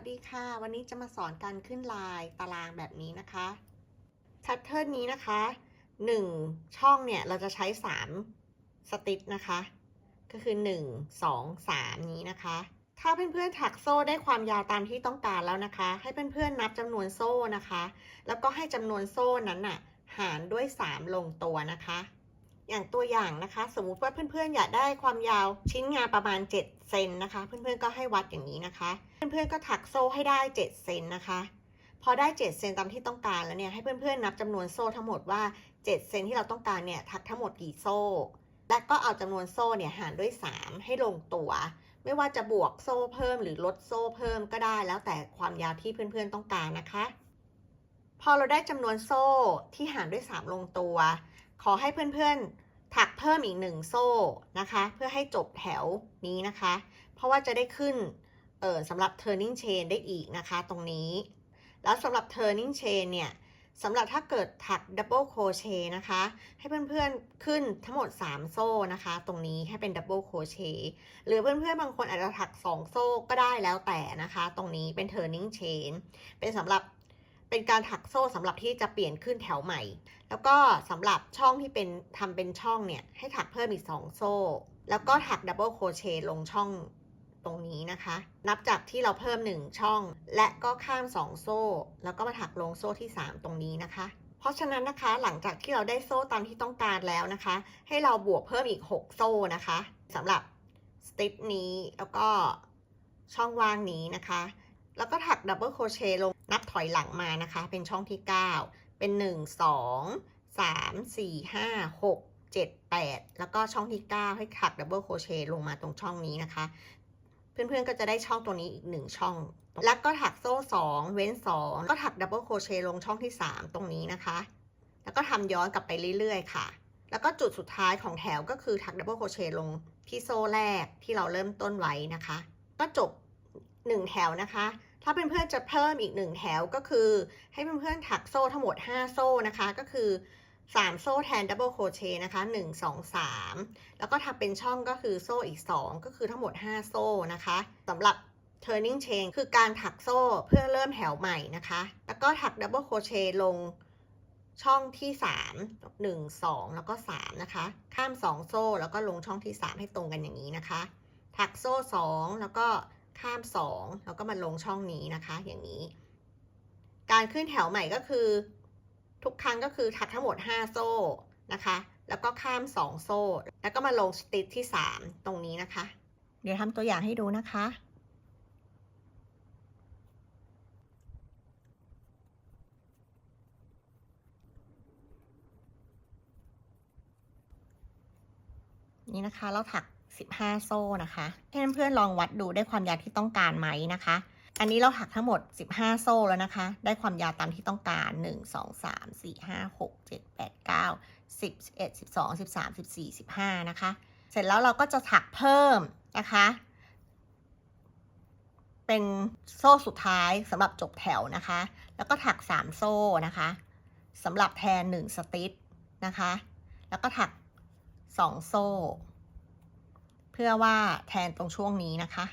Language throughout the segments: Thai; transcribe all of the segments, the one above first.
สดีค่ะ วันนี้จะมาสอนการขึ้นลายตารางแบบนี้นะคะแพทเทิร์นนี้นะคะ 1 ช่องเนี่ยเราจะใช้ 3 สติชนะคะ ก็คือ 1 2 3 นี้นะคะ ถ้าเพื่อนๆถักโซ่ได้ความยาวตามที่ต้องการแล้วนะคะ ให้เพื่อนๆนับจำนวนโซ่นะคะ แล้วก็ให้จำนวนโซ่นั้นน่ะหารด้วย 3 ลงตัวนะคะ อย่างตัวอย่างนะคะ สมมุติว่าเพื่อนๆ อยากได้ความยาวชิ้นงานประมาณ 7 เซนนะคะ เพื่อนๆ ก็ให้วัดอย่างนี้นะคะ เพื่อนๆ ก็ถักโซ่ให้ได้ 7 เซนนะคะ พอได้ 7 เซนตามที่ต้องการแล้วเนี่ย ให้เพื่อนๆ นับจำนวนโซ่ทั้งหมดว่า 7 เซนที่เราต้องการเนี่ย ถักทั้งหมดกี่โซ่ และก็เอาจำนวนโซ่เนี่ยหารด้วย 3 ให้ลงตัว ไม่ว่าจะบวกโซ่เพิ่มหรือลดโซ่เพิ่มก็ได้ แล้วแต่ความยาวที่เพื่อนๆ ต้องการนะคะ พอเราได้จำนวนโซ่ที่หารด้วย 3 ลงตัว ขอให้เพื่อนๆ ถักเพิ่มอีกหนึ่งโซ่นะคะ เพื่อให้จบแถวนี้นะคะ เพราะว่าจะได้ขึ้นเออสำหรับ turning chain ได้อีกนะคะตรงนี้ แล้วสำหรับ turning chain เนี่ยสำหรับถ้าเกิดถัก double crochet นะคะ ให้เพื่อนๆขึ้นทั้งหมด 3 โซ่นะคะ ตรงนี้ให้เป็น double crochet หรือเพื่อนๆ บางคนอาจจะถัก 2 โซ่ก็ได้แล้วแต่นะคะ ตรงนี้เป็น turning chain เป็นสำหรับ เป็นการถักโซ่สำหรับที่จะเปลี่ยนขึ้นแถวใหม่ แล้วก็สำหรับช่องที่เป็นทำเป็นช่องเนี่ยให้ถักเพิ่มอีก 2 โซ่ แล้วก็ถักดับเบิลโครเชต์ลงช่องตรงนี้นะคะ นับจากที่เราเพิ่ม 1 ช่อง และก็ข้าม 2 โซ่ แล้วก็มาถักลงโซ่ที่ 3 ตรงนี้นะคะ เพราะฉะนั้นนะคะหลังจากที่เราได้โซ่ตามที่ต้องการแล้วนะคะ ให้เราบวกเพิ่มอีก 6 โซ่นะคะสำหรับสติปนี้แล้วก็ช่องว่างนี้นะคะ แล้วก็ถักดับเบิลโครเชต์ลง นับถอยหลังมานะคะ เป็นช่องที่ 9 เป็น 1 2 3 4 5 6 7 8 แล้วก็ช่องที่ 9 ให้ถักดับเบิลโครเชต์ลงมาตรงช่องนี้นะคะ เพื่อนๆก็จะได้ช่องตรงนี้อีก 1 ช่อง แล้วก็ถักโซ่ 2 เว้น 2 ก็ถักดับเบิลโครเชต์ลงช่องที่ 3 ตรงนี้นะคะ แล้วก็ทำย้อนกลับไปเรื่อยๆค่ะ แล้วก็จุดสุดท้ายของแถวก็คือถักดับเบิลโครเชต์ลงที่โซ่แรกที่เราเริ่มต้นไว้นะคะ ก็จบ 1 แถวนะคะ ถ้าเพื่อนๆจะเพิ่มอีก1แถวก็คือ ให้เพื่อนๆถักโซ่ทั้งหมด 5 โซ่นะคะ ก็คือ 3 โซ่แทนดับเบิลโครเชต์นะคะ 1 2 3 แล้วก็ถักเป็นช่องก็คือโซ่อีก 2 ก็คือทั้งหมด 5 โซ่นะคะสำหรับ turning chain คือการถักโซ่เพื่อเริ่มแถวใหม่นะคะ แล้วก็ถักดับเบิลโครเชต์ลงช่องที่ 3 1 2 แล้วก็ 3 นะคะ ข้าม 2 โซ่แล้วก็ลงช่องที่ 3 ให้ตรงกันอย่างนี้นะคะ ถักโซ่ 2 แล้วก็ ข้าม 2 แล้วก็มาลงช่องนี้นะคะอย่างนี้ การขึ้นแถวใหม่ก็คือ ทุกครั้งก็คือถักทั้งหมด 5 โซ่นะคะ แล้วก็ข้าม 2 โซ่ แล้วก็มาลงสติชที่ 3 ตรงนี้นะคะ เดี๋ยวทำตัวอย่างให้ดูนะคะนี่นะคะ เราถัก 15 โซ่นะคะให้เพื่อนๆลองวัดดูได้ความยาวที่ต้องการไหมนะคะ อันนี้เราถักทั้งหมด 15 โซ่แล้วนะคะ ได้ความยาวตามที่ต้องการ 1 2 3 4 5 6 7 8 9 10 11 12 13 14 15 นะคะ เสร็จแล้วเราก็จะถักเพิ่มนะคะ เป็นโซ่สุดท้ายสำหรับจบแถวนะคะ แล้วก็ถัก 3 โซ่นะคะสำหรับแทน 1 สติชนะคะ แล้วก็ถัก 2 โซ่ เพื่อว่าแทนตรงช่วงนี้นะคะ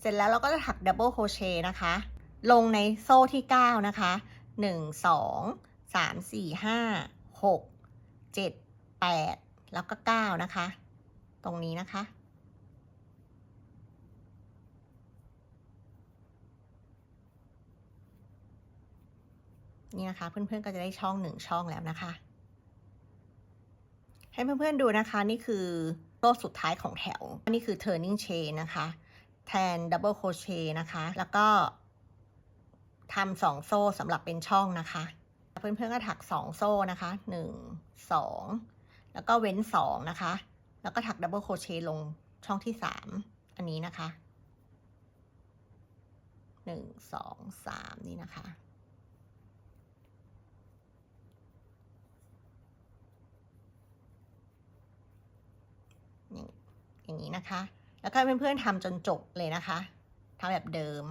เสร็จแล้วเราก็จะถักดับเบิลโครเชต์นะคะ ลงในโซ่ที่ 9 นะคะ 1 2 3 4 5 6 7 8 แล้วก็ 9 นะคะ ตรงนี้นะคะนี่นะคะเพื่อนๆก็จะได้ช่องหนึ่งช่องแล้วนะคะ ให้เพื่อนๆดูนะคะนี่คือ โซ่สุดท้ายของแถวนี่คือ turning chain นะคะ แทน double crochet นะคะ แล้วก็ทำสองโซ่สำหรับเป็นช่องนะคะ เพื่อนๆก็ถักสองโซ่นะคะหนึ่งสองแล้วก็เว้นสองนะคะ แล้วก็ถัก double crochet ลงช่องที่สามอันนี้นะคะหนึ่งสองสามนี่นะคะางนี้นะคะ แล้วก็เพื่อนๆทำจนจบเลยนะคะทำแบบเดิม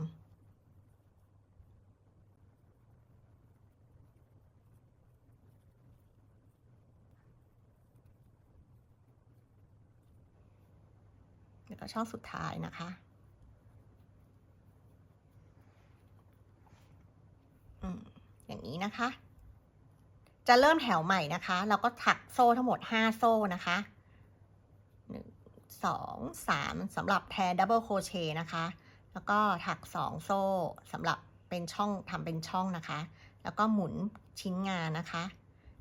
แล้วก็ช่องสุดท้ายนะคะอย่างนี้นะคะ จะเริ่มแถวใหม่นะคะ เราก็ถักโซ่ทั้งหมด 5 โซ่นะคะ 2 3 สำหรับแทนดับเบิลโคเชนะคะ แล้วก็ถัก 2 โซ่สำหรับเป็นช่องทำเป็นช่องนะคะ แล้วก็หมุนชิ้นงานนะคะ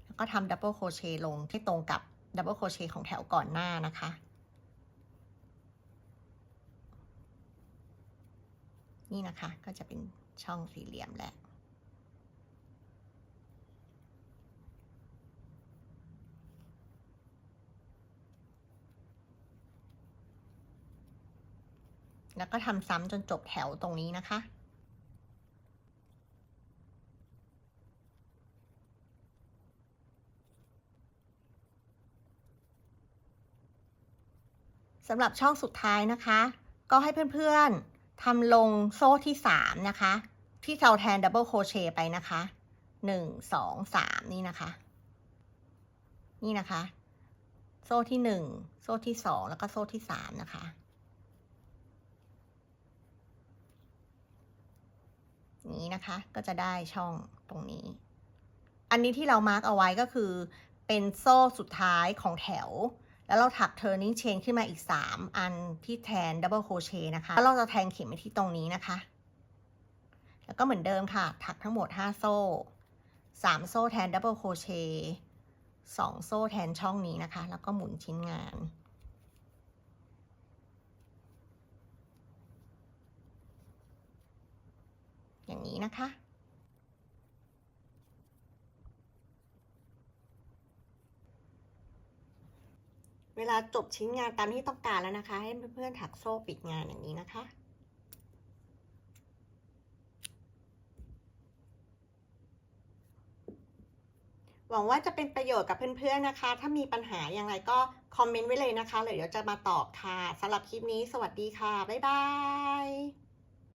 แล้วก็ทำดับเบิลโคเชลงที่ตรงกับดับเบิลโคเชของแถวก่อนหน้านะคะนี่นะคะก็จะเป็นช่องสี่เหลี่ยมแล้ว แล้วก็ทำซ้ำจนจบแถวตรงนี้นะคะสำหรับช่องสุดท้ายนะคะ ก็ให้เพื่อนๆทำลงโซ่ที่ 3 นะคะ ที่เราแทนดับเบิลโคเชต์ไปนะคะ 1 2 3 นี่นะคะ นี่นะคะ โซ่ที่ 1 โซ่ที่ 2 แล้วก็โซ่ที่ 3 นะคะ นี้นะคะ ก็จะได้ช่องตรงนี้ อันนี้ที่เรามาร์กเอาไว้ก็คือเป็นโซ่สุดท้ายของแถว แล้วเราถัก turning chain ขึ้นมาอีก 3 อันที่แทน double crochet นะคะ แล้วเราจะแทงเข็มไปที่ตรงนี้นะคะ แล้วก็เหมือนเดิมค่ะ ถักทั้งหมด 5 โซ่ 3 โซ่แทน double crochet 2 โซ่แทนช่องนี้นะคะ แล้วก็หมุนชิ้นงาน อย่างนี้นะคะ เวลาจบชิ้นงานตามที่ต้องการแล้วนะคะ ให้เพื่อนๆถักโซ่ปิดงานอย่างนี้นะคะหวังว่าจะเป็นประโยชน์กับเพื่อนๆนะคะ ถ้ามีปัญหาอย่างไรก็คอมเมนต์ไว้เลยนะคะ เดี๋ยวจะมาตอบค่ะสำหรับคลิปนี้สวัสดีค่ะ บ๊ายบาย